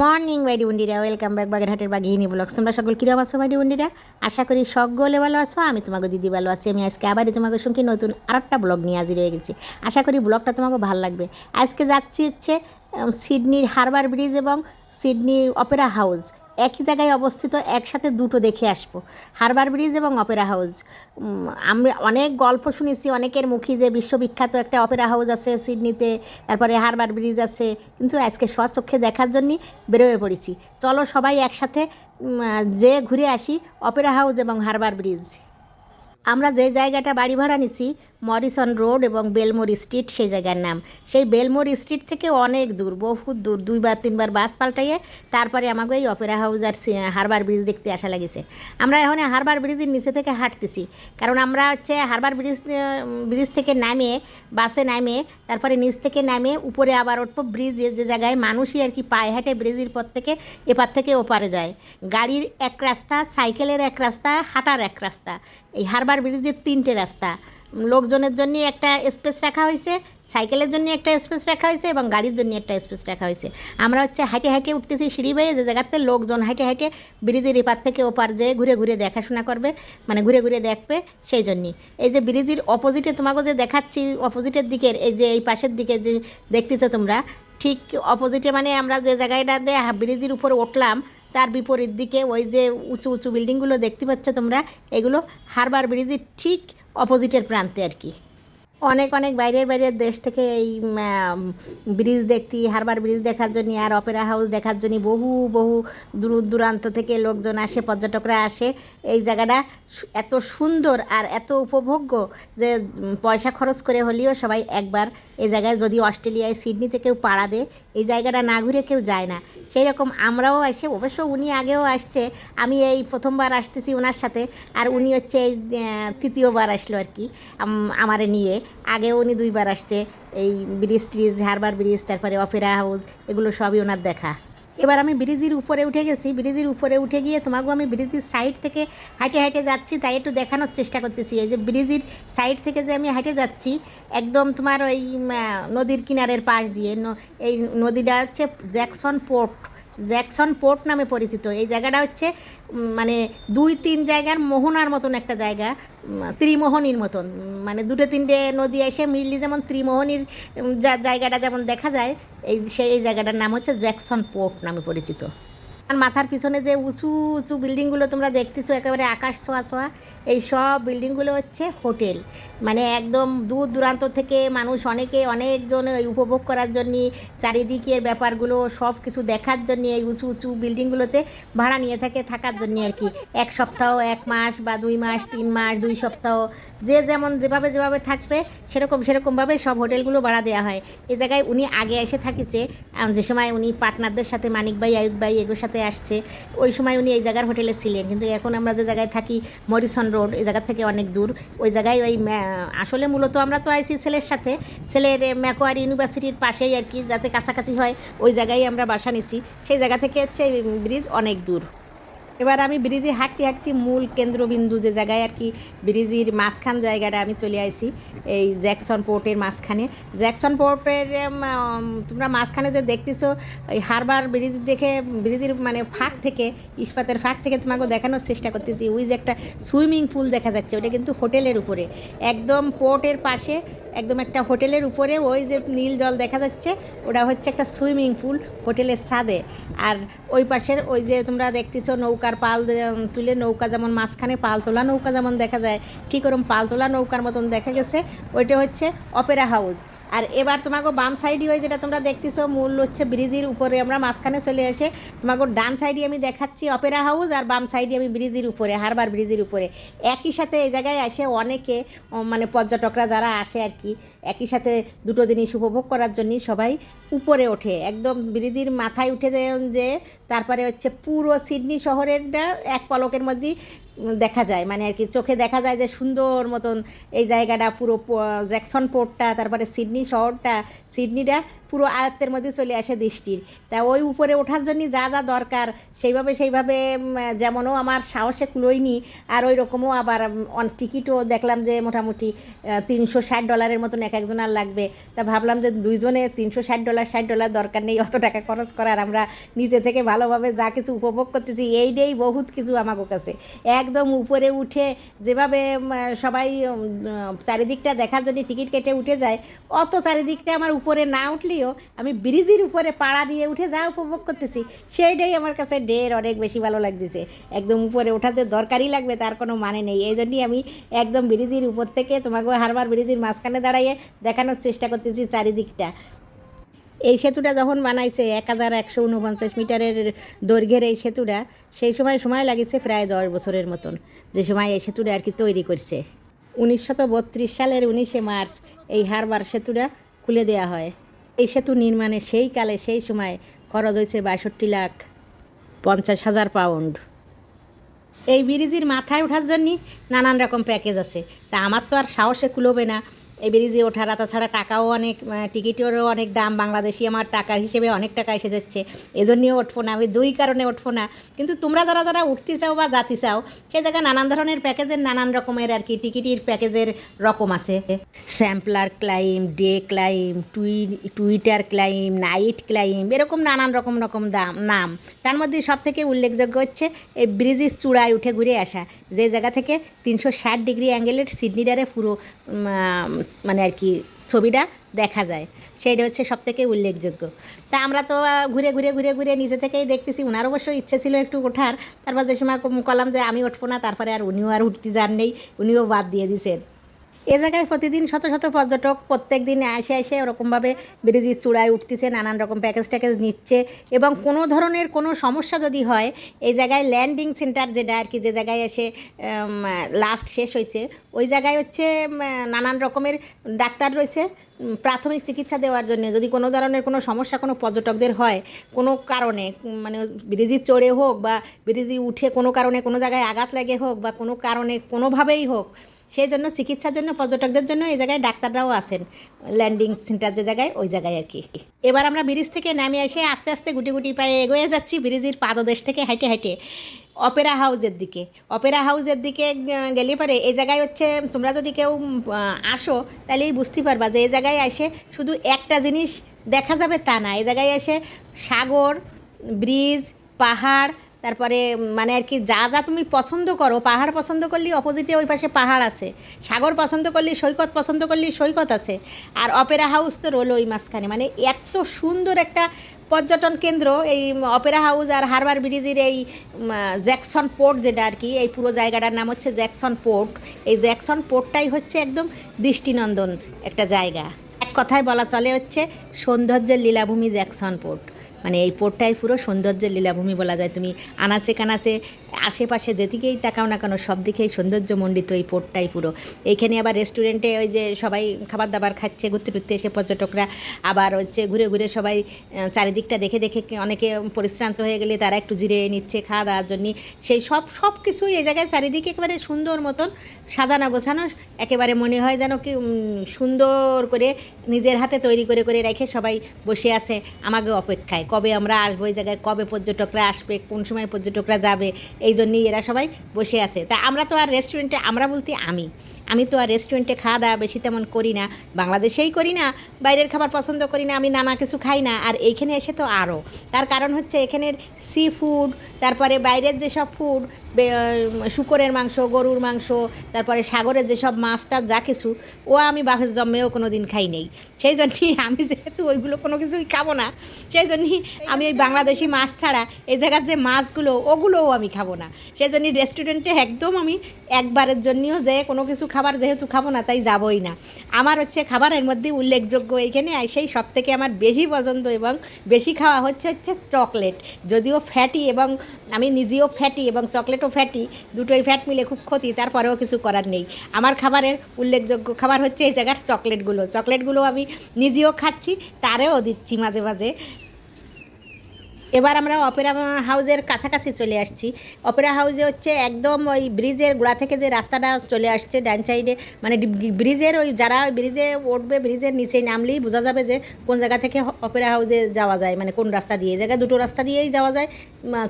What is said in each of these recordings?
Morning বাইডি বন্ডিরা welcome back বাগেরহাটের হিনি ব্লগস তোমরা সকল কিরম আছো বাইডি বন্ডিরা আশা করি সকলে ভালো আছো, আমি তোমাকে দিদি ভালো আছি। আমি আজকে আবারই তোমাকে সঙ্গে নতুন আরেকটা ব্লগ নিয়ে হাজির হয়ে গেছি। আশা করি ব্লগটা তোমাকে ভালো লাগবে। আজকে যাচ্ছি হচ্ছে সিডনির হারবার ব্রিজ এবং সিডনি অপেরা হাউস একই জায়গায় অবস্থিত, একসাথে দুটো দেখে আসব। হারবার ব্রিজ এবং অপেরা হাউস আমরা অনেক গল্প শুনেছি, অনেকের মুখী যে বিশ্ববিখ্যাত একটা অপেরা হাউস আছে সিডনিতে, তারপরে হারবার ব্রিজ আছে, কিন্তু আজকে স্বচক্ষে দেখার জন্যই বেরোয় পড়েছি। চলো সবাই একসাথে যে ঘুরে আসি, অপেরা হাউস এবং হারবার ব্রিজ। আমরা যে জায়গাটা বাড়ি ভাড়া নিছি মরিসন রোড এবং বেলমোর স্ট্রিট সেই জায়গার নাম। সেই বেলমোর স্ট্রিট থেকে অনেক দূর, বহুত দূর, দুইবার, তিনবার বাস পাল্টাইয়ে তারপরে আমাকে এই অপেরা হাউস আর হারবার ব্রিজ দেখতে আসা লাগিছে। আমরা এখন হারবার ব্রিজের নিচে থেকে হাঁটতেছি, কারণ আমরা হচ্ছে হারবার ব্রিজ ব্রিজ থেকে নামে বাসে নামে তারপরে নিচ থেকে নামে উপরে আবার উঠবো। ব্রিজে যে জায়গায় মানুষই আর কি পায়ে হাঁটে ব্রিজের পর থেকে এপার থেকে ওপারে যায়। গাড়ির এক রাস্তা, সাইকেলের এক রাস্তা, হাঁটার এক রাস্তা। এই হারবার ব্রিজের তিনটে রাস্তা। লোকজনের জন্য একটা স্পেস রাখা হয়েছে সাইকেলের জন্য একটা স্পেস রাখা হয়েছে এবং গাড়ির জন্য একটা স্পেস রাখা হয়েছে। আমরা হচ্ছে হাঁটে হাঁটে উঠতেছি সিঁড়ি বেয়ে, যে জায়গাতে লোকজন হাঁটে হাঁটে ব্রিজের এপার থেকে ওপার যেয়ে ঘুরে ঘুরে দেখাশোনা করবে মানে ঘুরে ঘুরে দেখবে সেই জন্যই। এই যে ব্রিজের অপোজিটে তোমাকে যে দেখাচ্ছি অপোজিটের দিকের, এই যে এই পাশের দিকে যে দেখতেছো তোমরা, ঠিক অপোজিটে মানে আমরা যে জায়গাটাতে ব্রিজের উপরে উঠলাম তার বিপরীত দিকে ওই যে উঁচু উঁচু বিল্ডিংগুলো দেখতে পাচ্ছ তোমরা, এগুলো হারবার ব্রিজের ঠিক অপোজিটের প্রান্তে আর কি। অনেক অনেক বাইরের বাইরের দেশ থেকে এই ব্রিজ দেখতে হারবার ব্রিজ দেখার জন্য, আর অপেরা হাউস দেখার জন্য বহু বহু দূর দূরান্ত থেকে লোকজন আসে, পর্যটকরা আসে। এই জায়গাটা এত সুন্দর আর এত উপভোগ্য যে পয়সা খরচ করে হলেও সবাই একবার এই জায়গায় যদি অস্ট্রেলিয়ায় সিডনিতে কেউ পাড়া দেয়, এই জায়গাটা না ঘুরে কেউ যায় না। সেই রকম আমরাও আসে অবশ্য উনি আগেও আসছে, আমি এই প্রথমবার আসতেছি ওনার সাথে, আর উনি হচ্ছে এই তৃতীয়বার আসলো আর কি, আম- আমারে নিয়ে। আগেও উনি দুইবার আসছে, এই ব্রিজ ট্রিজ হারবার ব্রিজ, তারপরে অপেরা হাউস, এগুলো সবই ওনার দেখা। এবার আমি ব্রিজের উপরে উঠে গেছি, ব্রিজের উপরে উঠে গিয়ে তোমাকেও আমি ব্রিজের সাইড থেকে হাঁটে হাঁটে যাচ্ছি, তাই একটু দেখানোর চেষ্টা করতেছি। এই যে ব্রিজের সাইড থেকে যে আমি হাঁটে যাচ্ছি, একদম তোমার ওই নদীর কিনারের পাশ দিয়ে এই নদীটা হচ্ছে জ্যাকসন পোর্ট। জ্যাকসন পোর্ট নামে পরিচিত। এই জায়গাটা হচ্ছে মানে দুই তিন জায়গার মোহনার মতন একটা জায়গা ত্রিমোহনীর মতন। মানে দুটো তিনটে নদী এসে মিললি যেমন ত্রিমোহনীর জায়গাটা যেমন দেখা যায়, এই সেই জায়গাটার নাম হচ্ছে জ্যাকসন পোর্ট নামে পরিচিত। মাথার পিছনে যে উঁচু উঁচু বিল্ডিংগুলো তোমরা দেখতেছো, একেবারে আকাশ ছোঁয়া ছোঁয়া, এই সব বিল্ডিংগুলো হচ্ছে হোটেল। মানে একদম দূর দূরান্ত থেকে মানুষ অনেকে, অনেকজন এই উপভোগ করার জন্য চারিদিকের ব্যাপারগুলো, সব কিছু দেখার জন্য, এই উঁচু উঁচু বিল্ডিংগুলোতে ভাড়া নিয়ে থাকে, থাকার জন্য আর কি। এক সপ্তাহ, এক মাস বা দুই মাস, তিন মাস, দুই সপ্তাহ, যে যেমন যেভাবে যেভাবে থাকবে, সেরকম সেরকমভাবে সব হোটেলগুলো ভাড়া দেওয়া হয়। এই জায়গায় উনি আগে এসে থাকিছে যে সময় উনি পার্টনারদের সাথে মানিক ভাই, আয়ুব ভাই, এগুলোর সাথে আসছে, ওই সময় উনি এই জায়গার হোটেলে ছিলেন। কিন্তু এখন আমরা যে জায়গায় থাকি, মরিসন রোড, এই জায়গা থেকে অনেক দূর। ওই জায়গায় ওই আসলে মূলত আমরা তো আইসি ছেলের সাথে। ছেলের ম্যাকোয়ার ইউনিভার্সিটির পাশেই আর কি, যাতে কাছাকাছি হয়, ওই জায়গায় আমরা বাসা নিছি। সেই জায়গা থেকে হচ্ছে ব্রিজ অনেক দূর। এবার আমি ব্রিজে হাঁটতে হাঁটতে মূল কেন্দ্রবিন্দু যে জায়গায় আর কি ব্রিজের মাঝখান জায়গাটা আমি চলে আইছি, এই জ্যাকসন পোর্টের মাঝখানে। জ্যাকসন পোর্টের তোমরা মাঝখানে যে দেখতেছো, এই হারবার ব্রিজ দেখে, ব্রিজের মানে ফাঁক থেকে, ইস্পাতের ফাঁক থেকে তোমাকে দেখানোর চেষ্টা করতেছি। ওই যে একটা সুইমিং পুল দেখা যাচ্ছে, ওটা কিন্তু হোটেলের উপরে। একদম পোর্টের পাশে একদম একটা হোটেলের উপরে, ওই যে নীল জল দেখা যাচ্ছে, ওটা হচ্ছে একটা সুইমিং পুল, হোটেলের ছাদে। আর ওই পাশের ওই যে তোমরা দেখতেছো নৌকার পাল তুলে নৌকা যেমন মাঝখানে পাল তোলা নৌকা যেমন দেখা যায়, ঠিক ওরকম পাল তোলা নৌকার মতন দেখা গেছে। ওইটা হচ্ছে অপেরা হাউস। আর এবার তোমাকে বাম সাইডে ওই যেটা তোমরা দেখতেছো, মূল হচ্ছে ব্রিজের উপরে। আমরা মাঝখানে চলে এসে তোমাকে ডান সাইডে আমি দেখাচ্ছি অপেরা হাউস আর বাম সাইডে আমি ব্রিজের উপরে হারবার ব্রিজের উপরে। একই সাথে এই জায়গায় এসে অনেকে মানে পর্যটকরা যারা আসে আর কি, একই সাথে দুটো জিনিস উপভোগ করার জন্য সবাই উপরে ওঠে। একদম ব্রিজের মাথায় উঠে যে যে তারপরে হচ্ছে পুরো সিডনি শহরেরটা এক পলকের মধ্যেই দেখা যায়। মানে আর কি চোখে দেখা যায় যে সুন্দর মতন এই জায়গাটা, পুরো জ্যাকসন পোর্টটা, তারপরে সিডনি শহরটা, সিডনিটা পুরো আয়ত্তের মধ্যে চলে আসে দৃষ্টির। তা ওই উপরে ওঠার জন্য যা যা দরকার, সেইভাবে সেইভাবে যেমনও আমার সাহসে কুলোয়নি, আর ওই রকমও আবার অন টিকিটও দেখলাম যে মোটামুটি তিনশো ষাট ডলারের মতন এক একজনের লাগবে। তা ভাবলাম যে দুইজনে তিনশো ষাট ডলার ষাট ডলার দরকার নেই, অত টাকা খরচ করার, আমরা নিজে থেকে ভালোভাবে যা কিছু উপভোগ করতেছি, এইটাই বহুত কিছু আমাকে কাছে। একদম উপরে উঠে যেভাবে সবাই চারিদিকটা দেখার জন্য টিকিট কেটে উঠে যায়, অত চারিদিকটা আমার উপরে না উঠলেও আমি ব্রিজের উপরে পাড়া দিয়ে উঠে যা উপভোগ করতেছি, সেইটাই আমার কাছে ঢের অনেক বেশি ভালো লাগতেছে। একদম উপরে ওঠাতে দরকারই লাগবে তার কোনো মানে নেই। এই জন্যই আমি একদম ব্রিজের উপর থেকে তোমাকে হারবার ব্রিজের মাঝখানে দাঁড়াইয়ে দেখানোর চেষ্টা করতেছি চারিদিকটা। এই সেতুটা যখন বানাইছে এক হাজার একশো উনপঞ্চাশ মিটারের দৈর্ঘ্যের এই সেতুটা, সেই সময় সময় লাগিয়েছে প্রায় দশ বছরের মতন, যে সময় এই সেতুটা আর কি তৈরি করছে। উনিশশত বত্রিশ সালের উনিশে মার্চ এই হারবার সেতুটা খুলে দেওয়া হয়। এই সেতু নির্মাণে সেই কালে সেই সময় খরচ হয়েছে বাষট্টি লাখ পঞ্চাশ হাজার পাউন্ড। এই ব্রিজের মাথায় ওঠার জন্যই নানান রকম প্যাকেজ আছে। তা আমার তো আর সাহসে কুলোবে না। এই ব্রিজে ওঠার তাছাড়া টাকাও অনেক টিকিটেরও অনেক দাম। বাংলাদেশি আমার টাকা হিসেবে অনেক টাকা এসে যাচ্ছে। এজন্যও উঠবো না, আমি দুই কারণে উঠবো না। কিন্তু তোমরা যারা যারা উঠতে চাও বা যাতে চাও সেই জায়গায় নানান ধরনের প্যাকেজের, নানান রকমের আর কি টিকিটের প্যাকেজের রকম আছে। স্যাম্পলার ক্লাইম, ডে ক্লাইম, টুই, টুইটার ক্লাইম, নাইট ক্লাইম, এরকম নানান রকম রকম দাম, নাম। তার মধ্যে সব থেকে উল্লেখযোগ্য হচ্ছে, এই ব্রিজের চূড়ায় উঠে ঘুরে আসা। যে জায়গা থেকে তিনশো ষাট ডিগ্রি অ্যাঙ্গেলের সিডনিডারে পুরো মানে আর কি ছবিটা দেখা যায়। সেইটা হচ্ছে সব থেকে উল্লেখযোগ্য। তা আমরা তো ঘুরে ঘুরে ঘুরে ঘুরে নিজে থেকেই দেখতেছি ওনার অবশ্য ইচ্ছে ছিল একটু ওঠার। তারপর যে সময় কলাম যে আমি উঠবো না, তারপরে আর উনিও আর উঠতে যান নেই, উনিও বাদ দিয়ে দিছেন। এ জায়গায় প্রতিদিন শত শত পর্যটক প্রত্যেক দিন আসে এসে ওরকমভাবে ব্রিজের চূড়ায় উঠতেছে, নানান রকম প্যাকেজ ট্যাকেজ নিচ্ছে এবং কোনো ধরনের কোনো সমস্যা যদি হয়, এই জায়গায় ল্যান্ডিং সেন্টার যেটা আর কি, যে জায়গায় এসে লাস্ট শেষ হয়েছে ওই জায়গায় হচ্ছে নানান রকমের ডাক্তার রয়েছে প্রাথমিক চিকিৎসা দেওয়ার জন্য। যদি কোনো ধরনের কোনো সমস্যা কোনো পর্যটকদের হয়, কোনো কারণে মানে ব্রিজে চড়ে হোক বা ব্রিজে উঠে কোনো কারণে কোনো জায়গায় আঘাত লাগে হোক বা কোনো কারণে কোনোভাবেই হোক সেই জন্য চিকিৎসার জন্য, পর্যটকদের জন্য এই জায়গায় ডাক্তাররাও আছেন। ল্যান্ডিং সেন্টার যে জায়গায়, ওই জায়গায় আর কি। এবার আমরা ব্রিজ থেকে নামে এসে আস্তে আস্তে গুটি গুটি পায়ে এগোয়ে যাচ্ছি ব্রিজের পাদদেশ থেকে হাইটে হাইটে অপেরা হাউসের দিকে। অপেরা হাউসের দিকে গেলে পরে এই জায়গায় হচ্ছে, তোমরা যদি কেউ আসো, তাহলেই বুঝতে পারবা যে এই জায়গায় এসে শুধু একটা জিনিস দেখা যাবে তা না। এই জায়গায় এসে সাগর, ব্রিজ, পাহাড় তারপরে মানে আর কি যা যা তুমি পছন্দ করো, পাহাড় পছন্দ করলে অপোজিটে ওই পাশে পাহাড় আছে। সাগর পছন্দ করলে সৈকত, পছন্দ করলে সৈকত আছে। আর অপেরা হাউস তো রোল ওই মাঝখানে। মানে এত সুন্দর একটা পর্যটন কেন্দ্র, এই অপেরা হাউস আর হারবার ব্রিজের এই জ্যাকসন পোর্ট যেটা আর কি, এই পুরো জায়গাটার নাম হচ্ছে জ্যাকসন পোর্ট। এই জ্যাকসন পোর্টটাই হচ্ছে একদম দৃষ্টিনন্দন একটা জায়গা। এক কথায় বলা চলে হচ্ছে সৌন্দর্যের লীলাভূমি জ্যাকসন পোর্ট। মানে এই পোর্টটাই পুরো সৌন্দর্যের লীলাভূমি বলা যায়। তুমি আনাচে কানাচে আশেপাশে যেদিকেই তাকাও না কেন, সব দিকেই সৌন্দর্যমণ্ডিত এই পোর্টটাই পুরো। এইখানে আবার রেস্টুরেন্টে ওই যে সবাই খাবার দাবার খাচ্ছে, ঘুরতে টুরতে এসে পর্যটকরা আবার হচ্ছে ঘুরে ঘুরে সবাই চারিদিকটা দেখে দেখে অনেকে পরিশ্রান্ত হয়ে গেলে তারা একটু জিরে নিচ্ছে, খাওয়া দাওয়ার জন্য। সেই সব সব কিছুই এই জায়গায় চারিদিকে একেবারে সুন্দর মতন সাজানো গোছানো, একেবারে মনে হয় যেন কি সুন্দর করে নিজের হাতে তৈরি করে করে রেখে সবাই বসে আছে আমাকে অপেক্ষায়। কবে আমরা আসব, এই জায়গায় কবে পর্যটকরা আসবে, কোন সময় পর্যটকরা যাবে, এই জন্যই এরা সবাই বসে আছে। তা আমরা তো আর রেস্টুরেন্টে আমরা বলতে আমি। আমি তো আর রেস্টুরেন্টে খাওয়া দাওয়া বেশি তেমন করি না। বাংলাদেশেই করি না, বাইরের খাবার পছন্দ করি না, আমি নানা কিছু খাই না। আর এইখানে এসে তো আরও তার কারণ হচ্ছে এখানের সি ফুড তারপরে বাইরের যেসব ফুড শুকরের মাংস, গরুর মাংস, তারপরে সাগরের যেসব মাছটা যা কিছু, ও আমি বাপের জন্মেও কোনো দিন খাই নেই। সেই জন্যই আমি যেহেতু ওইগুলো কোনো কিছুই খাব না, সেই জন্যই আমি ওই বাংলাদেশি মাছ ছাড়া এই জায়গার যে মাছগুলো, ওগুলোও আমি খাব না। সেই জন্যই রেস্টুরেন্টে একদম আমি একবারের জন্যও যে কোনো কিছু খাবার যেহেতু খাব না, তাই যাবই না। আমার হচ্ছে খাবারের মধ্যে উল্লেখযোগ্য এইখানে সেই সব থেকে আমার বেশি পছন্দ এবং বেশি খাওয়া হচ্ছে হচ্ছে চকলেট। যদিও ফ্যাটি এবং আমি নিজেও ফ্যাটি এবং চকলেটও ফ্যাটি, দুটোই ফ্যাট মিলে খুব ক্ষতি, তারপরেও কিছু করার নেই। আমার খাবারের উল্লেখযোগ্য খাবার হচ্ছে এই জায়গার চকলেটগুলো। চকলেটগুলো আমি নিজেও খাচ্ছি, তারেও দিচ্ছি মাঝে মাঝে। এবার আমরা অপেরা হাউজের কাছাকাছি চলে আসছি। অপেরা হাউজে হচ্ছে একদম ওই ব্রিজের গোড়া থেকে যে রাস্তাটা চলে আসছে ডান সাইডে মানে ব্রিজের ওই যারা ওই ব্রিজে উঠবে, ব্রিজের নিচে নামলেই বোঝা যাবে যে কোন জায়গা থেকে অপেরা হাউজে যাওয়া যায় মানে কোন রাস্তা দিয়ে। জায়গায় দুটো রাস্তা দিয়েই যাওয়া যায়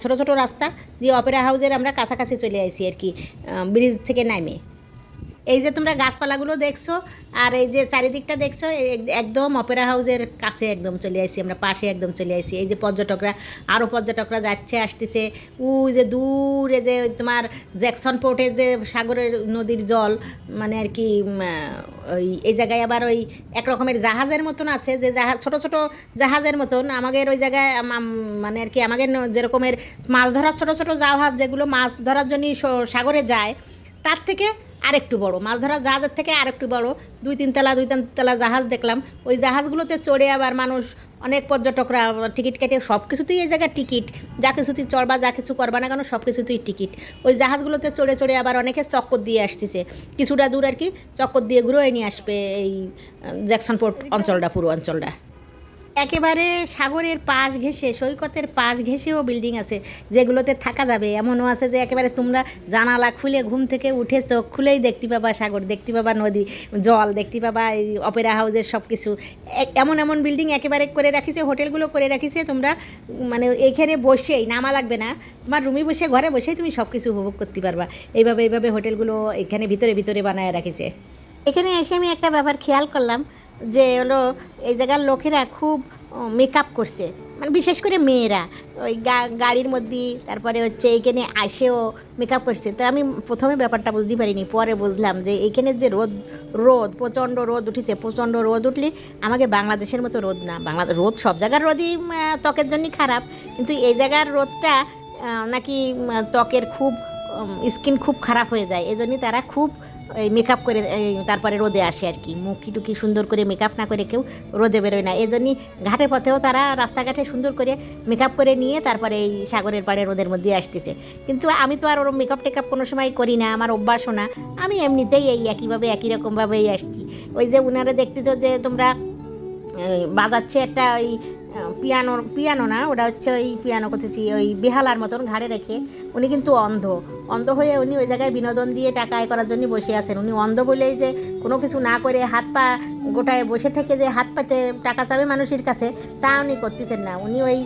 ছোট ছোট রাস্তা, দিয়ে অপেরা হাউজের আমরা কাছাকাছি চলে আসি আর কি ব্রিজ থেকে নামে। এই যে তোমরা গাছপালাগুলো দেখছ, আর এই যে চারিদিকটা দেখছ একদম অপেরা হাউসের কাছে একদম চলে আসি আমরা পাশে একদম চলে আসি এই যে পর্যটকরা আরও পর্যটকরা যাচ্ছে, আসতেছে। উ যে দূরে যে তোমার জ্যাকসন পোর্টের যে সাগরের নদীর জল মানে আর কি ওই, এই জায়গায় আবার ওই এক রকমের জাহাজের মতন আছে, যে জাহাজ ছোট ছোট জাহাজের মতন। আমাদের ওই জায়গায় মানে আর কি, আমাদের যেরকমের মাছ ধরার ছোট ছোট জাহাজ, যেগুলো মাছ ধরার জন্য সাগরে যায়, তার থেকে আরেকটু বড়। মাছ ধরা জাহাজের থেকে আরেকটু বড়। দুই তিনতলা দুই তিনতলা জাহাজ দেখলাম। ওই জাহাজগুলোতে চড়ে আবার মানুষ অনেক পর্যটকরা টিকিট কেটে সব কিছুতেই এই জায়গায় টিকিট। যা কিছুতেই চড়বা যা কিছু করবা না কেন সব কিছুতেই টিকিট। ওই জাহাজগুলোতে চড়ে চড়ে আবার অনেকে চক্কর দিয়ে আসতেছে। কিছুটা দূর আর কি চক্কর দিয়ে ঘুরে নিয়ে আসবে এই আহ, জ্যাকসন পোর্ট অঞ্চলটা পুরো অঞ্চলটা। একেবারে সাগরের পাশ ঘেঁষে, সৈকতের পাশ ঘেঁষেও বিল্ডিং আছে, যেগুলোতে থাকা যাবে। এমনও আছে যে একেবারে তোমরা জানালা খুলে ঘুম থেকে উঠে চোখ খুলেই দেখতে পাবা সাগর, দেখতে পাবা নদী, জল, দেখতে পাবা এই অপেরা হাউসের সব কিছু এমন এমন বিল্ডিং একেবারে করে রাখিছে হোটেলগুলো করে রাখিছে, তোমরা মানে এইখানে বসেই, নামা লাগবে না। তোমার রুমে বসে, ঘরে বসেই তুমি সব কিছু উপভোগ করতে পারবা। এইভাবে এইভাবে হোটেলগুলো এখানে ভিতরে ভিতরে বানায় রাখিছে। এখানে এসে আমি একটা ব্যাপার খেয়াল করলাম যে হলো এই জায়গার লোকেরা খুব মেকআপ করছে। মানে বিশেষ করে মেয়েরা। ওই গাড়ির মধ্যে, তারপরে হচ্ছে এইখানে আসেও মেকআপ করছে। তো আমি প্রথমে ব্যাপারটা বুঝতে পারিনি, পরে বুঝলাম যে এইখানে যে রোদ রোদ, প্রচণ্ড রোদ উঠেছে, প্রচণ্ড রোদ উঠলে আমাকে বাংলাদেশের মতো রোদ না। বাংলাদেশ, রোদ সব জায়গার রোদই ত্বকের জন্যই খারাপ। কিন্তু এই জায়গার রোদটা নাকি ত্বকের খুব স্কিন খুব খারাপ হয়ে যায়। এজন্যই তারা খুব এই মেকআপ করে তারপরে রোদে আসে আর কি। মুখি টুকি সুন্দর করে মেকআপ না করে কেউ রোদে বেরোয় না। এজন্যই ঘাটে পথেও তারা রাস্তাঘাটে সুন্দর করে মেকআপ করে নিয়ে তারপরে এই সাগরের পাড়ে রোদের মধ্যে আসতেছে। কিন্তু আমি তো আর ওরম মেকআপ টেকআপ কোনো সময় করি না, আমার অভ্যাসও না। আমি এমনিতেই এই একইভাবে, একই রকমভাবেই আসছি। ওই যে উনারা দেখতেছো যে তোমরা বাজাচ্ছে একটা ওই পিয়ানো পিয়ানো না, ওটা হচ্ছে ওই পিয়ানো করতেছি, ওই বেহালার মতন ঘাড়ে রেখে। উনি কিন্তু অন্ধ। অন্ধ হয়ে উনি ওই জায়গায় বিনোদন দিয়ে টাকা আয় করার জন্য বসে আছেন। উনি অন্ধ বলেই যে কোনো কিছু না করে হাত পা গোটায় বসে থেকে যে হাত পাতে টাকা চাবে মানুষের কাছে, তা উনি করতেছেন না। উনি ওই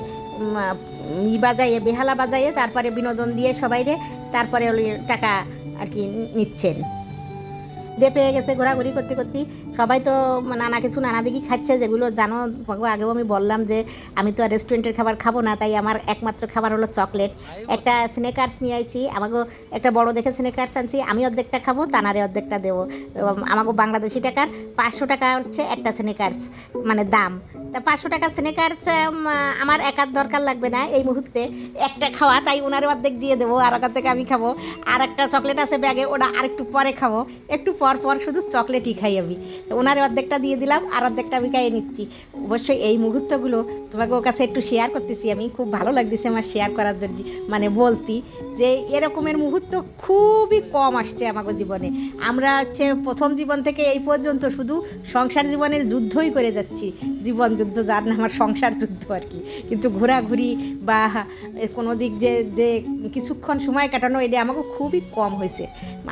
ই বাজাইয়ে বেহালা বাজাইয়ে তারপরে বিনোদন দিয়ে সবাইরে তারপরে ওই টাকা আর কি নিচ্ছেন। দে পেয়ে গেছে, ঘোরাঘুরি করতে করতে। সবাই তো নানা কিছু, নানা দিকে খাচ্ছে, যেগুলো জানো আগেও আমি বললাম যে আমি তো রেস্টুরেন্টের খাবার খাব না, তাই আমার একমাত্র খাবার হলো চকলেট একটা স্নেকার্স নিয়ে আইছি আমাকে একটা বড় দেখে স্নেকার্স আনছি, আমি অর্ধেকটা খাব, তানারে অর্ধেকটা দেবো। আমাকে বাংলাদেশি টাকার পাঁচশো টাকা হচ্ছে একটা স্নেকার্স মানে দাম। তা পাঁচশো টাকা স্নেকার্স আমার একার দরকার লাগবে না এই মুহূর্তে। একটা খাওয়া, তাই ওনার অর্ধেক দিয়ে দেবো, আর থেকে আমি খাব। আর একটা চকলেট আছে ব্যাগে, ওটা আরেকটু পরে খাব। একটু পর পর শুধু চকলেটই খাই আমি। তো ওনার অর্ধেকটা দিয়ে দিলাম, আর অর্ধেকটা আমি খাইয়ে নিচ্ছি। অবশ্যই এই মুহূর্তগুলো তোমাকে ওর কাছে একটু শেয়ার করতেছি আমি। খুব ভালো লাগতেছে আমার শেয়ার করার জন্য মানে বলতি যে এরকমের মুহূর্ত খুবই কম আসছে আমাদের জীবনে। আমরা হচ্ছে প্রথম জীবন থেকে এই পর্যন্ত শুধু সংসার জীবনের যুদ্ধই করে যাচ্ছি। জীবন যুদ্ধ, যার নাম আমার সংসার যুদ্ধ আর কি। কিন্তু ঘোরাঘুরি বা কোনো দিক যে যে কিছুক্ষণ সময় কাটানো, এটা আমাকে খুবই কম হয়েছে।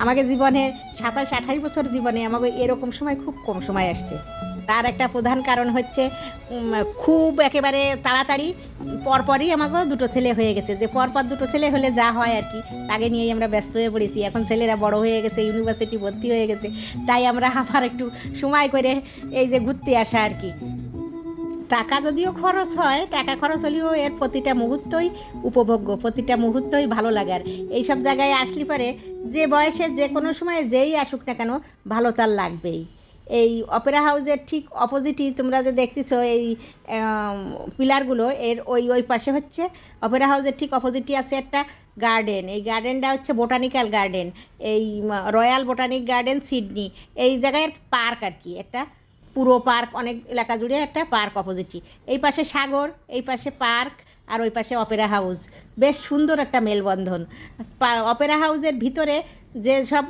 আমাকে জীবনে সাতাশ আঠাশ বছর জীবনে আমাকে এরকম সময় খুব কম সময় আসছে। তার একটা প্রধান কারণ হচ্ছে খুব একেবারে তাড়াতাড়ি পরপরই আমাকে দুটো ছেলে হয়ে গেছে। যে পরপর দুটো ছেলে হলে যা হয় আর কি, তাকে নিয়েই আমরা ব্যস্ত হয়ে পড়েছি। এখন ছেলেরা বড় হয়ে গেছে ইউনিভার্সিটি ভর্তি হয়ে গেছে। তাই আমরা আবার একটু সময় করে এই যে ঘুরতে আসা আর কি। টাকা যদিও খরচ হয়, টাকা খরচ হলেও এর প্রতিটা মুহূর্তই উপভোগ্য, প্রতিটা মুহূর্তই ভালো লাগার এইসব জায়গায় আসলে পরে যে বয়সে যে কোনো সময় যেই আসুক না কেন, ভালো তার লাগবেই। এই অপেরা হাউসের ঠিক অপোজিটই তোমরা যে দেখতেছো, এই পিলারগুলো, এর ওই ওই পাশে হচ্ছে অপেরা হাউসের ঠিক অপোজিটই আছে একটা গার্ডেন এই গার্ডেনটা হচ্ছে বোটানিক্যাল গার্ডেন এই রয়্যাল বোটানিক গার্ডেন সিডনি এই জায়গায় পার্ক আর কি, একটা পুরো পার্ক, অনেক এলাকা জুড়ে একটা পার্ক অপোজিটই এই পাশে সাগর, এই পাশে পার্ক, আর ওই পাশে অপেরা হাউস বেশ সুন্দর একটা মেলবন্ধন। অপেরা হাউসের ভিতরে যে সব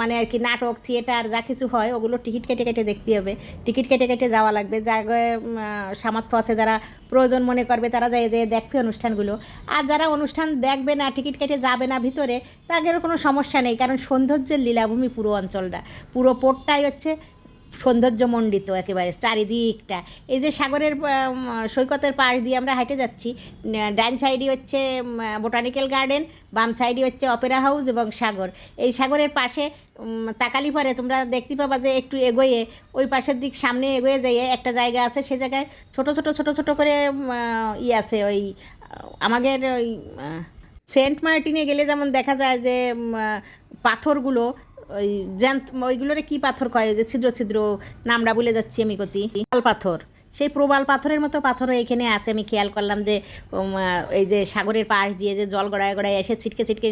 মানে আর কি নাটক থিয়েটার যা কিছু হয়, ওগুলো টিকিট কেটে কেটে দেখতে হবে। টিকিট কেটে কেটে যাওয়া লাগবে। জায়গায় সামর্থ্য আছে যারা প্রয়োজন মনে করবে, তারা যায় যে দেখবে অনুষ্ঠানগুলো। আর যারা অনুষ্ঠান দেখবে না, টিকিট কেটে যাবে না ভিতরে তাদের কোনো সমস্যা নেই। কারণ সৌন্দর্যের লীলাভূমি পুরো অঞ্চলটা। পুরো পোর্টটাই হচ্ছে সৌন্দর্যমণ্ডিত একেবারে চারিদিকটা। এই যে সাগরের সৈকতের পাশ দিয়ে আমরা হেঁটে যাচ্ছি ডান সাইডে হচ্ছে বোটানিক্যাল গার্ডেন, বাম সাইডে হচ্ছে অপেরা হাউস এবং সাগর। এই সাগরের পাশে তাকালি পরে তোমরা দেখতে পাবা যে একটু এগোয়ে, ওই পাশের দিক সামনে এগোয়ে যেয়ে একটা জায়গা আছে, সে জায়গায় ছোট ছোট ছোট ছোট করে ই আছে ওই, আমাদের ওই সেন্ট মার্টিনে গেলে যেমন দেখা যায় যে পাথরগুলো ওই জ্যান্ত, ওইগুলোরে কি পাথর কয়? যে ছিদ্র ছিদ্র নামটা বলে যাচ্ছি আমি কতি পাথর। সেই প্রবাল পাথরের মতো পাথরও এখানে আছে। আমি খেয়াল করলাম যে এই যে সাগরের পাশ দিয়ে যে জল গড়ায় গড়ায় এসে ছিটকে ছিটকে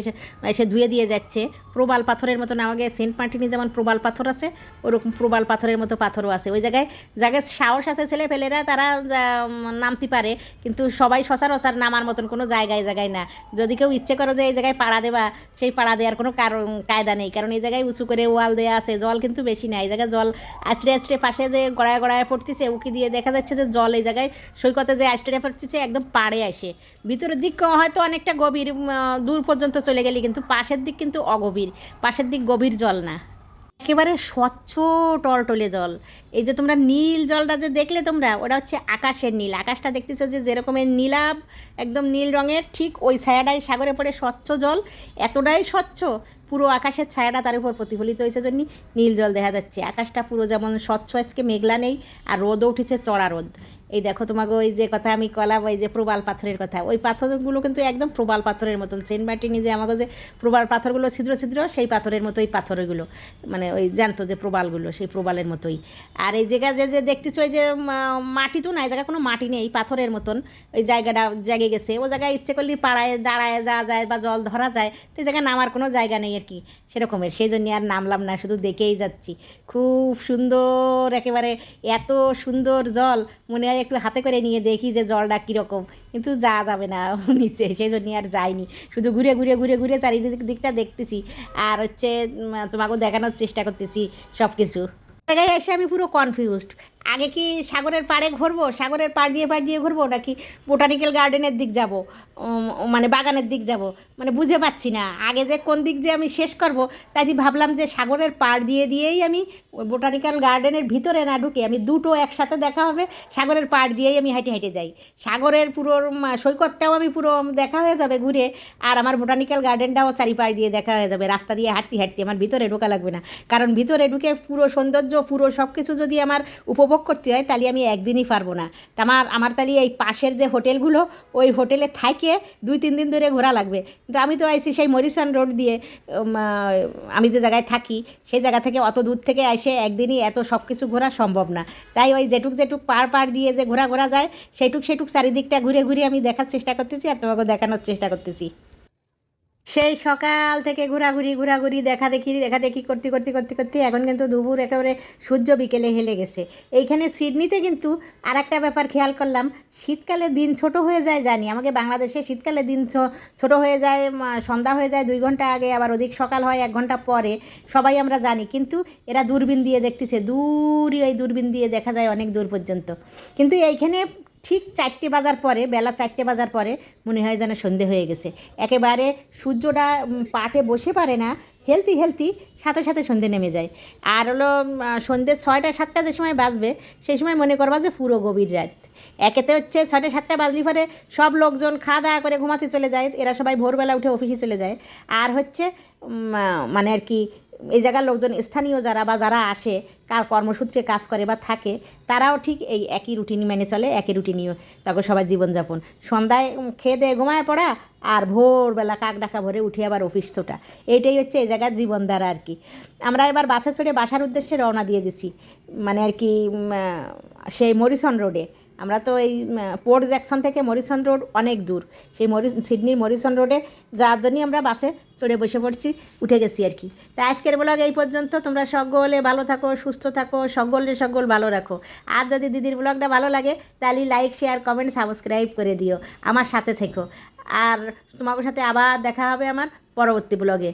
এসে ধুয়ে দিয়ে যাচ্ছে। প্রবাল পাথরের মতো আমাকে সেন্ট মার্টিনে যেমন প্রবাল পাথর আছে, ওরকম প্রবাল পাথরের মতো পাথরও আছে। ওই জায়গায় জায়গায় সাহস আছে ছেলে ফেলেরা তারা নামতে পারে, কিন্তু সবাই সচরাচর নামার মতন কোনো জায়গায় জায়গায় না। যদি কেউ ইচ্ছে করো যে এই জায়গায় পাড়া দেবা সেই পাড়া দেওয়ার কোনো কারণ, কায়দা নেই। কারণ এই জায়গায় উঁচু করে ওয়াল দেওয়া আছে, জল কিন্তু বেশি না। এই জায়গায় জল আস্তে আস্তে পাশে যে গড়ায় গড়ায় পড়তেছে, উকি দিয়ে দেখা যাচ্ছে যে জল এই জায়গায়, সৈকতে যে আস্তে পড়তেছে একদম পাড়ে আসে। ভিতরের দিক হয়তো অনেকটা গভীর দূর পর্যন্ত চলে গেলে কিন্তু পাশের দিক কিন্তু অগভীর। পাশের দিক গভীর জল না। একেবারে স্বচ্ছ টলটলে জল। এই যে তোমরা নীল জলটা যে দেখলে তোমরা, ওটা হচ্ছে আকাশের নীল। আকাশটা দেখতেছো যে যেরকমের নীলাভ, একদম নীল রঙের, ঠিক ওই ছায়াটাই সাগরে পড়ে স্বচ্ছ জল। এতটাই স্বচ্ছ পুরো আকাশের ছায়াটা তার উপর প্রতিফলিত হয়েছে জন্য নীল জল দেখা যাচ্ছে। আকাশটা পুরো যেমন স্বচ্ছ, আজকে মেঘলা নেই, আর রোদও উঠেছে চড়া রোদ। এই দেখো তোমাকে ওই যে কথা আমি কলাম, ওই যে প্রবাল পাথরের কথা। ওই পাথরগুলো কিন্তু একদম প্রবাল পাথরের মতন। সেন্ট মার্টিনে যে আমাকে যে প্রবাল পাথরগুলো ছিদ্র ছিদ্র, সেই পাথরের মতোই পাথরগুলো। মানে ওই জানতো যে প্রবালগুলো, সেই প্রবালের মতোই। আর এই জায়গা যে যে দেখতেছো ওই যে মাটি তো না, এই জায়গায় কোনো মাটি নেই পাথরের মতন। ওই জায়গাটা জেগে গেছে। ও জায়গায় ইচ্ছে করলে পাড়ায় দাঁড়ায় যাওয়া যায় বা জল ধরা যায়, তো জায়গায় নামার কোনো জায়গা নেই। আর কি, সেরকমের। সেই জন্য আর নামলাম না, শুধু দেখেই যাচ্ছি। খুব সুন্দর একেবারে, এত সুন্দর জল। মনে হয় একটু হাতে করে নিয়ে দেখি যে জলটা কীরকম। কিন্তু যাওয়া যাবে না, নিচে। সেই জন্য আর যাইনি। শুধু ঘুরে ঘুরে ঘুরে ঘুরে চারিদিক দিকটা দেখতেছি। আর হচ্ছে তোমাকেও দেখানোর চেষ্টা করতেছি সব কিছু জায়গায় এসে আমি পুরো কনফিউজড আগে কি সাগরের পাড়ে ঘুরবো? সাগরের পাড় দিয়ে পাড় দিয়ে ঘুরবো নাকি বোটানিক্যাল গার্ডেনের দিক যাব? মানে বাগানের দিক যাব? মানে বুঝে পাচ্ছি না। আগে যে কোন দিক দিয়ে আমি শেষ করব তাই ভাবলাম যে সাগরের পাড় দিয়ে দিয়েই আমি বোটানিক্যাল গার্ডেনের ভিতরে না ঢুকে আমি দুটো একসাথে দেখা হবে, সাগরের পাড় দিয়েই আমি হেঁটে হেঁটে যাই। সাগরের পুরো সৈকতটাও আমি পুরো দেখা হয়ে যাবে ঘুরে, আর আমার বোটানিক্যাল গার্ডেনটাও চারিপাড় দিয়ে দেখা হয়ে যাবে। রাস্তা দিয়ে হাঁটতে হাঁটতে আমার ভিতরে ঢোকা লাগবে না। কারণ ভিতরে ঢুকে পুরো সৌন্দর্য, পুরো সব কিছু যদি আমার উপভোগ করতে হয় তাহলে আমি একদিনই পারব না। আমার আমার তাহলে এই পাশের যে হোটেলগুলো, ওই হোটেলে থাকে দুই, তিন দিন ধরে ঘোরা লাগবে। কিন্তু আমি তো আইছি সেই মরিসান রোড দিয়ে আমি যে জায়গায় থাকি, সেই জায়গা থেকে অত দূর থেকে এসে একদিনই এত সব কিছু ঘোরা সম্ভব না। তাই ওই যেটুক যেটুক পার পার দিয়ে যে ঘোরা ঘোরা যায় সেটুক সেটুক চারিদিকটা ঘুরে ঘুরে আমি দেখার চেষ্টা করতেছি আর তোমাকে দেখানোর চেষ্টা করতেছি। সেই সকাল থেকে ঘোরাঘুরি ঘোরাঘুরি দেখা দেখি দেখা দেখি করতে করতে করতে করতে এখন কিন্তু দুপুর একেবারে সূর্য বিকেলে হেলে গেছে। এইখানে সিডনিতে কিন্তু আর একটা ব্যাপার খেয়াল করলাম শীতকালে দিন ছোট হয়ে যায় জানি, আমাকে বাংলাদেশে শীতকালে দিন ছোট হয়ে যায় সন্ধ্যা হয়ে যায় দুই ঘণ্টা আগে, আবার অধিক সকাল হয় এক ঘণ্টা পরে, সবাই আমরা জানি, কিন্তু এরা দূরবীন দিয়ে দেখতেছে, দূরই ওই দূরবীন দিয়ে দেখা যায় অনেক দূর পর্যন্ত। কিন্তু এইখানে ঠিক চারটে বাজার পরে, বেলা চারটে বাজার পরে মনে হয় যেন সন্ধে হয়ে গেছে। একেবারে সূর্যটা পাটে বসে পারে না হেলদি হেলদি সাথে সাথে সন্ধে নেমে যায়। আর হলো সন্ধে ছয়টা, সাতটা যে সময় বাজবে, সেই সময় মনে করবা যে পুরো গভীর রাত। একেতে হচ্ছে ছয়টা, সাতটা বাজলি পরে সব লোকজন খাওয়া দাওয়া করে ঘুমাতে চলে যায়, এরা সবাই ভোরবেলা উঠে অফিসে চলে যায়। আর হচ্ছে মানে আর কি, এই জায়গার লোকজন স্থানীয় যারা বা যারা আসে কার কর্মসূত্রে কাজ করে বা থাকে, তারাও ঠিক এই একই রুটিন মেনে চলে, একই রুটিনীয় তারপর সবার জীবনযাপন। সন্ধ্যায় খেয়ে দিয়ে ঘুমায় পড়া আর ভোরবেলা কাক ডাকা ভরে উঠে আবার অফিস ছোটা এইটাই হচ্ছে এই জায়গার জীবনধারা আর কি। আমরা এবার বাসে চড়ে বাসার উদ্দেশ্যে রওনা দিয়ে দিছি। মানে আর কি সেই মরিসন রোডে। আমরা তো এই পোর্ট জ্যাকসন থেকে মরিসন রোড অনেক দূর। সেই মরিস সিডনির মরিসন রোডে যাওয়ার জন্যই আমরা বাসে চড়ে বসে পড়ছি, উঠে গেছি আর কি। তা আজকের ব্লগ এই পর্যন্ত। তোমরা সকলে ভালো থাকো, সুস্থ সুস্থ থাকো সকলে সকল ভালো রাখো। আর যদি দিদির ব্লগটা ভালো লাগে, তাহলে লাইক শেয়ার কমেন্ট সাবস্ক্রাইব করে দিও। আমার সাথে থেকো। আর তোমাদের সাথে আবার দেখা হবে আমার পরবর্তী ব্লগে।